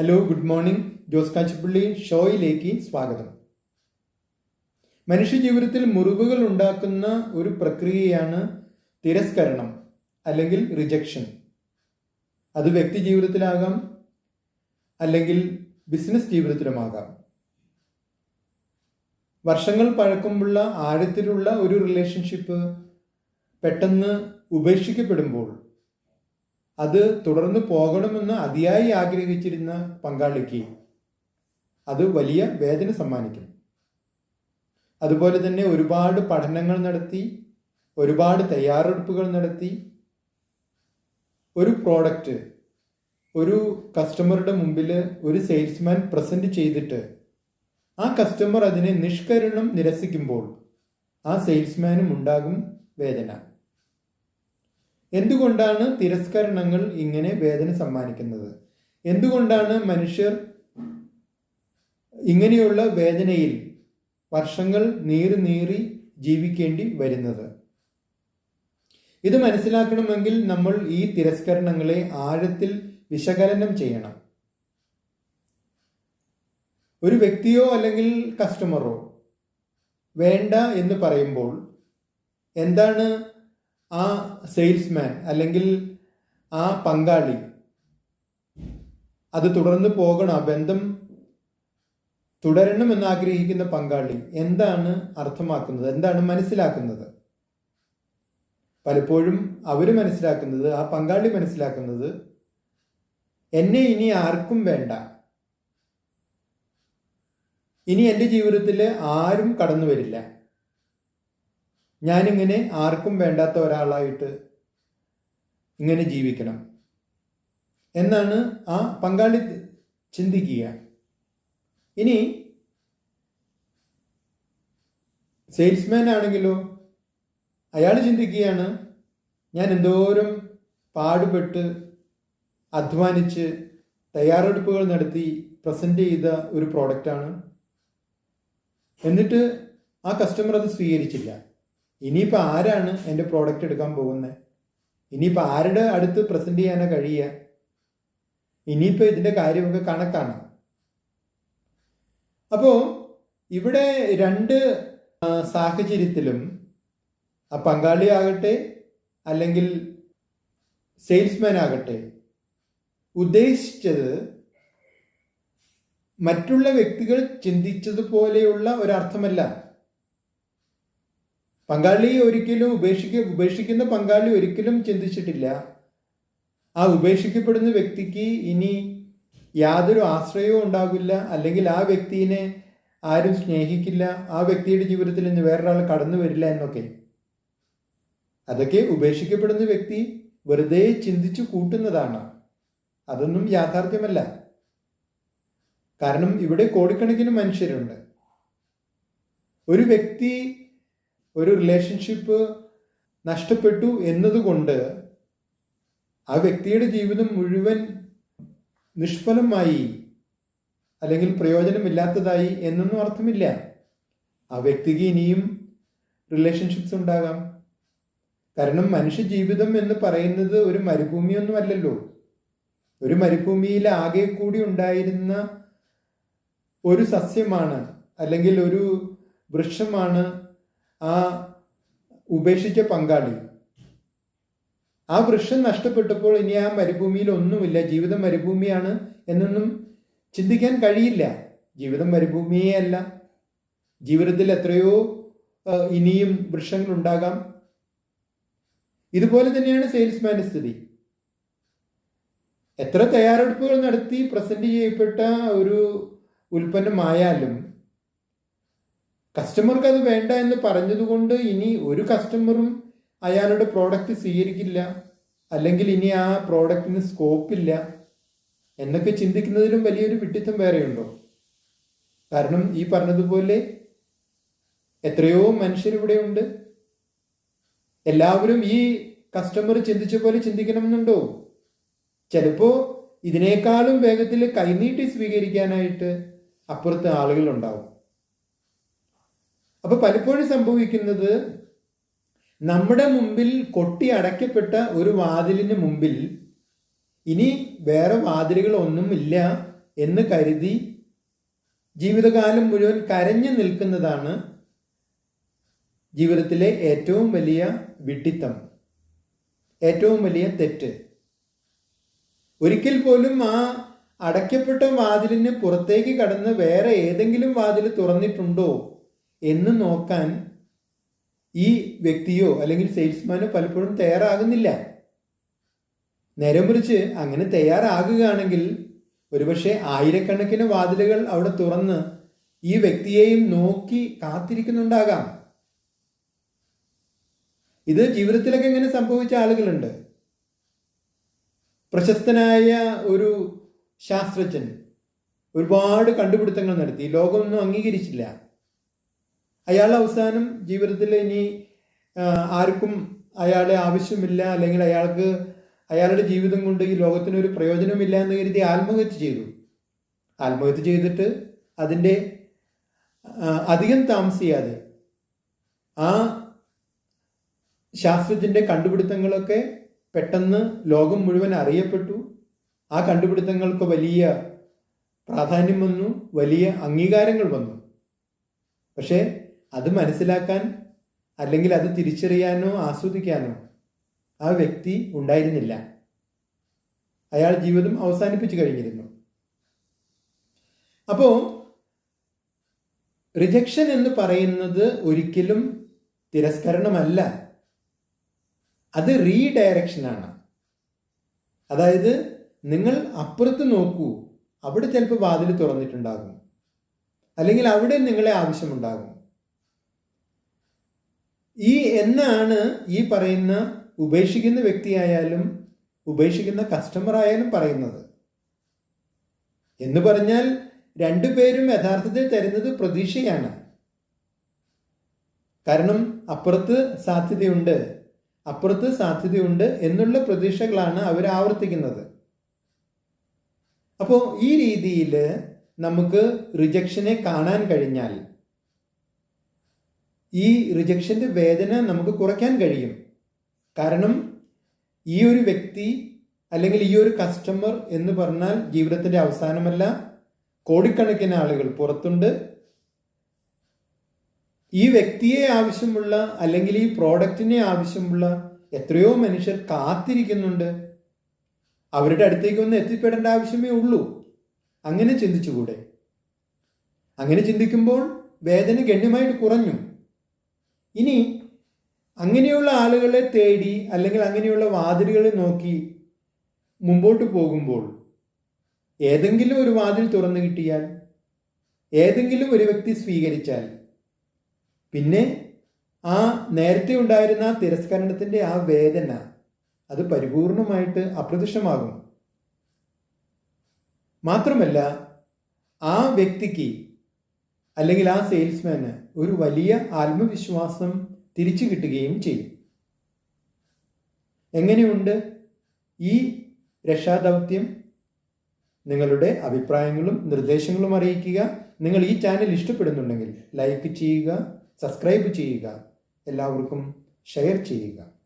Hello good morning Jose Kachippally ഷോയിലേക്ക് സ്വാഗതം. മനുഷ്യജീവിതത്തിൽ മുറിവുകൾ ഉണ്ടാക്കുന്ന ഒരു പ്രക്രിയയാണ് തിരസ്കരണം അല്ലെങ്കിൽ റിജക്ഷൻ അത് വ്യക്തി ജീവിതത്തിലാകാം അല്ലെങ്കിൽ ബിസിനസ് ജീവിതത്തിലുമാകാം. വർഷങ്ങൾ പഴക്കമുള്ള ആഴത്തിലുള്ള ഒരു റിലേഷൻഷിപ്പ് പെട്ടെന്ന് ഉപേക്ഷിക്കപ്പെടുമ്പോൾ അത് തുടർന്ന് പോകണമെന്ന് അതിയായി ആഗ്രഹിച്ചിരുന്ന പങ്കാളിക്ക് അത് വലിയ വേദന സമ്മാനിക്കും. അതുപോലെ തന്നെ ഒരുപാട് പഠനങ്ങൾ നടത്തി ഒരുപാട് തയ്യാറെടുപ്പുകൾ നടത്തി ഒരു പ്രോഡക്റ്റ് ഒരു കസ്റ്റമറുടെ മുമ്പിൽ ഒരു സെയിൽസ്മാൻ പ്രസന്റ് ചെയ്തിട്ട് ആ കസ്റ്റമർ അതിനെ നിഷ്കരണം നിരസിക്കുമ്പോൾ ആ സെയിൽസ്മാനും ഉണ്ടാകും വേദന. എന്തുകൊണ്ടാണ് തിരസ്കരണങ്ങൾ ഇങ്ങനെ വേദന സമ്മാനിക്കുന്നത്? എന്തുകൊണ്ടാണ് മനുഷ്യർ ഇങ്ങനെയുള്ള വേദനയിൽ വർഷങ്ങൾ നീറി നീറി ജീവിക്കേണ്ടി വരുന്നത്? ഇത് മനസ്സിലാക്കണമെങ്കിൽ നമ്മൾ ഈ തിരസ്കരണങ്ങളെ ആഴത്തിൽ വിശകലനം ചെയ്യണം. ഒരു വ്യക്തിയോ അല്ലെങ്കിൽ കസ്റ്റമറോ വേണ്ട എന്ന് പറയുമ്പോൾ എന്താണ് ആ സെയിൽസ്മാൻ അല്ലെങ്കിൽ ആ പങ്കാളി അത് തുടർന്ന് പോകണം ആ ബന്ധം തുടരണം എന്ന് ആഗ്രഹിക്കുന്ന പങ്കാളി എന്താണ് അർത്ഥമാക്കുന്നത്? എന്താണ് മനസ്സിലാക്കുന്നത്? പലപ്പോഴും അവർ മനസ്സിലാക്കുന്നത് ആ പങ്കാളി മനസ്സിലാക്കുന്നത് എന്നെ ഇനി ആർക്കും വേണ്ട. ഇനി എന്റെ ജീവിതത്തിൽ ആരും കടന്നു വരില്ല. ഞാനിങ്ങനെ ആർക്കും വേണ്ടാത്ത ഒരാളായിട്ട് ഇങ്ങനെ ജീവിക്കണം. എന്നാണ് ആ പങ്കാളി ചിന്തിക്കുക. ഇനി സെയിൽസ്മാൻ ആണെങ്കിലോ അയാൾ ചിന്തിക്കുകയാണ് ഞാൻ എന്തോരം പാടുപെട്ട് അധ്വാനിച്ച് തയ്യാറെടുപ്പുകൾ നടത്തി പ്രസന്റ് ചെയ്ത ഒരു പ്രോഡക്റ്റാണ് എന്നിട്ട് ആ കസ്റ്റമർ അത് സ്വീകരിച്ചില്ല. ഇനിയിപ്പോൾ ആരാണ് എന്റെ പ്രോഡക്റ്റ് എടുക്കാൻ പോകുന്നത് ഇനിയിപ്പോൾ ആരുടെ അടുത്ത് പ്രസന്റ് ചെയ്യാനോ കഴിയുക? ഇനിയിപ്പോൾ ഇതിന്റെ കാര്യമൊക്കെ കണക്കാണ്. അപ്പോൾ ഇവിടെ രണ്ട് സാഹചര്യത്തിലും ആ പങ്കാളിയാകട്ടെ അല്ലെങ്കിൽ സെയിൽസ്മാൻ ആകട്ടെ ഉദ്ദേശിച്ചത് മറ്റുള്ള വ്യക്തികൾ ചിന്തിച്ചതുപോലെയുള്ള ഒരർത്ഥമല്ല. പങ്കാളി ഒരിക്കലും ഉപേക്ഷിക്ക ഉപേക്ഷിക്കുന്ന പങ്കാളി ഒരിക്കലും ചിന്തിച്ചിട്ടില്ല. ആ ഉപേക്ഷിക്കപ്പെടുന്ന വ്യക്തിക്ക് ഇനി യാതൊരു ആശ്രയവും ഉണ്ടാകില്ല അല്ലെങ്കിൽ ആ വ്യക്തിനെ ആരും സ്നേഹിക്കില്ല. ആ വ്യക്തിയുടെ ജീവിതത്തിൽ നിന്ന് വേറൊരാൾ കടന്നു വരില്ല എന്നൊക്കെ. അതൊക്കെ ഉപേക്ഷിക്കപ്പെടുന്ന വ്യക്തി വെറുതെ ചിന്തിച്ചു കൂട്ടുന്നതാണ്. അതൊന്നും യാഥാർത്ഥ്യമല്ല. കാരണം ഇവിടെ കോടിക്കണക്കിന് മനുഷ്യരുണ്ട്. ഒരു വ്യക്തി ഒരു റിലേഷൻഷിപ്പ് നഷ്ടപ്പെട്ടു എന്നതുകൊണ്ട് ആ വ്യക്തിയുടെ ജീവിതം മുഴുവൻ നിഷ്ഫലമായി അല്ലെങ്കിൽ പ്രയോജനമില്ലാത്തതായി എന്നൊന്നും അർത്ഥമില്ല. ആ വ്യക്തിക്ക് ഇനിയും റിലേഷൻഷിപ്സ് ഉണ്ടാകാം. കാരണം മനുഷ്യ ജീവിതം എന്ന് പറയുന്നത് ഒരു മരുഭൂമിയൊന്നും അല്ലല്ലോ. ഒരു മരുഭൂമിയിൽ ആകെ കൂടി ഉണ്ടായിരുന്ന ഒരു സസ്യമാണ് അല്ലെങ്കിൽ ഒരു വൃക്ഷമാണ് ആ ഉപേക്ഷിച്ച പങ്കാളി. ആ വൃക്ഷം നഷ്ടപ്പെട്ടപ്പോൾ ഇനി ആ മരുഭൂമിയിൽ ഒന്നുമില്ല ജീവിതം മരുഭൂമിയാണ് എന്നൊന്നും ചിന്തിക്കാൻ കഴിയില്ല. ജീവിതം മരുഭൂമിയേ അല്ല ജീവിതത്തിൽ എത്രയോ ഇനിയും വൃക്ഷങ്ങൾ ഉണ്ടാകാം ഇതുപോലെ തന്നെയാണ് സെയിൽസ്മാന്റെ സ്ഥിതി. എത്ര തയ്യാറെടുപ്പുകൾ നടത്തി പ്രസന്റ് ചെയ്യപ്പെട്ട ഒരു ഉൽപ്പന്നമായാലും കസ്റ്റമർക്ക് അത് വേണ്ട എന്ന് പറഞ്ഞതുകൊണ്ട് ഇനി ഒരു കസ്റ്റമറും അയാളുടെ പ്രോഡക്റ്റ് സ്വീകരിക്കില്ല. അല്ലെങ്കിൽ ഇനി ആ പ്രോഡക്റ്റിന് സ്കോപ്പില്ല. എന്നൊക്കെ ചിന്തിക്കുന്നതിലും വലിയൊരു വിട്ടിത്തം വേറെയുണ്ടോ? കാരണം ഈ പറഞ്ഞതുപോലെ എത്രയോ മനുഷ്യരിവിടെയുണ്ട് എല്ലാവരും ഈ കസ്റ്റമർ ചിന്തിച്ച പോലെ ചിന്തിക്കണമെന്നുണ്ടോ? ചിലപ്പോ ഇതിനേക്കാളും വേഗത്തിൽ കൈനീട്ടി സ്വീകരിക്കാനായിട്ട് അപ്പുറത്ത് ആളുകൾ ഉണ്ടാവും അപ്പൊ പലപ്പോഴും സംഭവിക്കുന്നത് നമ്മുടെ മുമ്പിൽ കൊട്ടി അടയ്ക്കപ്പെട്ട ഒരു വാതിലിന് മുമ്പിൽ ഇനി വേറെ ഇല്ല എന്ന് കരുതി ജീവിതകാലം മുഴുവൻ കരഞ്ഞു നിൽക്കുന്നതാണ് ജീവിതത്തിലെ ഏറ്റവും വലിയ വിഡിത്തം ഏറ്റവും വലിയ തെറ്റ്. ഒരിക്കൽ പോലും ആ അടയ്ക്കപ്പെട്ട വാതിലിന് പുറത്തേക്ക് കടന്ന് വേറെ ഏതെങ്കിലും വാതിൽ തുറന്നിട്ടുണ്ടോ? എന്ന് നോക്കാൻ ഈ വ്യക്തിയോ അല്ലെങ്കിൽ സെയിൽസ്മാനോ പലപ്പോഴും തയ്യാറാകുന്നില്ല. നേരം കുറിച്ച് അങ്ങനെ തയ്യാറാകുകയാണെങ്കിൽ ഒരുപക്ഷെ ആയിരക്കണക്കിന് വാതിലുകൾ അവിടെ തുറന്ന് ഈ വ്യക്തിയെയും നോക്കി കാത്തിരിക്കുന്നുണ്ടാകാം. ഇത് ജീവിതത്തിലൊക്കെ ഇങ്ങനെ സംഭവിച്ച ആളുകളുണ്ട്. പ്രശസ്തനായ ഒരു ശാസ്ത്രജ്ഞൻ ഒരുപാട് കണ്ടുപിടുത്തങ്ങൾ നടത്തി. ലോകമൊന്നും അംഗീകരിച്ചില്ല. അയാൾ അവസാനം ജീവിതത്തിൽ ഇനി ആർക്കും അയാളെ ആവശ്യമില്ല. അല്ലെങ്കിൽ അയാൾക്ക് അയാളുടെ ജീവിതം കൊണ്ട് ഈ ലോകത്തിന് ഒരു പ്രയോജനമില്ല എന്ന് കരുതി ആത്മഹത്യ ചെയ്തു. ആത്മഹത്യ ചെയ്തിട്ട് അതിന്റെ അധികം താമസിയാതെ ആ ശാസ്ത്രത്തിന്റെ കണ്ടുപിടുത്തങ്ങളൊക്കെ പെട്ടെന്ന് ലോകം മുഴുവൻ അറിയപ്പെട്ടു. ആ കണ്ടുപിടുത്തങ്ങൾക്ക് വലിയ പ്രാധാന്യം വന്നു വലിയ അംഗീകാരങ്ങൾ വന്നു. പക്ഷേ അത് മനസ്സിലാക്കാൻ അല്ലെങ്കിൽ അത് തിരിച്ചറിയാനോ ആസ്വദിക്കാനോ ആ വ്യക്തി ഉണ്ടായിരുന്നില്ല. അയാൾ ജീവിതം അവസാനിപ്പിച്ചു കഴിഞ്ഞിരുന്നു. അപ്പോ റിജക്ഷൻ എന്ന് പറയുന്നത് ഒരിക്കലും തിരസ്കരണമല്ല. അത് റീഡയറക്ഷനാണ് അതായത് നിങ്ങൾ അപ്പുറത്ത് നോക്കൂ അവിടെ ചിലപ്പോൾ വാതിൽ തുറന്നിട്ടുണ്ടാകും. അല്ലെങ്കിൽ അവിടെ നിങ്ങളെ ആവശ്യമുണ്ടാകും. ഈ എന്നാണ് ഈ പറയുന്ന ഉപേക്ഷിക്കുന്ന വ്യക്തിയായാലും ഉപേക്ഷിക്കുന്ന കസ്റ്റമർ ആയാലും പറയുന്നത്. എന്ന് പറഞ്ഞാൽ രണ്ടുപേരും യഥാർത്ഥത്തിൽ തരുന്നത് പ്രതീക്ഷയാണ്. കാരണം അപ്പുറത്ത് സാധ്യതയുണ്ട് അപ്പുറത്ത് സാധ്യതയുണ്ട് എന്നുള്ള പ്രതീക്ഷകളാണ് അവർ ആവർത്തിക്കുന്നത്. അപ്പോൾ ഈ രീതിയിൽ നമുക്ക് റിജക്ഷനെ കാണാൻ കഴിഞ്ഞാൽ ഈ റിജക്ഷന്റെ വേദന നമുക്ക് കുറയ്ക്കാൻ കഴിയും. കാരണം ഈ ഒരു വ്യക്തി അല്ലെങ്കിൽ ഈ ഒരു കസ്റ്റമർ എന്ന് പറഞ്ഞാൽ ജീവിതത്തിന്റെ അവസാനമല്ല കോടിക്കണക്കിന് ആളുകൾ പുറത്തുണ്ട്. ഈ വ്യക്തിയെ ആവശ്യമുള്ള അല്ലെങ്കിൽ ഈ പ്രോഡക്റ്റിനെ ആവശ്യമുള്ള എത്രയോ മനുഷ്യർ കാത്തിരിക്കുന്നുണ്ട്. അവരുടെ അടുത്തേക്ക് ഒന്ന് എത്തിപ്പെടേണ്ട ആവശ്യമേ ഉള്ളൂ. അങ്ങനെ ചിന്തിച്ചുകൂടെ? അങ്ങനെ ചിന്തിക്കുമ്പോൾ വേദന ഗണ്യമായിട്ട് കുറഞ്ഞു. ഇനി അങ്ങനെയുള്ള ആളുകളെ തേടി അല്ലെങ്കിൽ അങ്ങനെയുള്ള വാതിലുകളെ നോക്കി മുമ്പോട്ട് പോകുമ്പോൾ ഏതെങ്കിലും ഒരു വാതിൽ തുറന്നു കിട്ടിയാൽ ഏതെങ്കിലും ഒരു വ്യക്തി സ്വീകരിച്ചാൽ പിന്നെ ആ നേരത്തെ ഉണ്ടായിരുന്ന തിരസ്കരണത്തിന്റെ ആ വേദന അത് പരിപൂർണമായിട്ട് അപ്രത്യക്ഷമാകും. മാത്രമല്ല ആ വ്യക്തിക്ക് അല്ലെങ്കിൽ ആ സെയിൽസ്മാന് ഒരു വലിയ ആത്മവിശ്വാസം തിരിച്ചു കിട്ടുകയും ചെയ്യും. എങ്ങനെയുണ്ട് ഈ രക്ഷാദൗത്യം? നിങ്ങളുടെ അഭിപ്രായങ്ങളും നിർദ്ദേശങ്ങളും അറിയിക്കുക. നിങ്ങൾ ഈ ചാനൽ ഇഷ്ടപ്പെടുന്നുണ്ടെങ്കിൽ ലൈക്ക് ചെയ്യുക സബ്സ്ക്രൈബ് ചെയ്യുക. എല്ലാവർക്കും ഷെയർ ചെയ്യുക.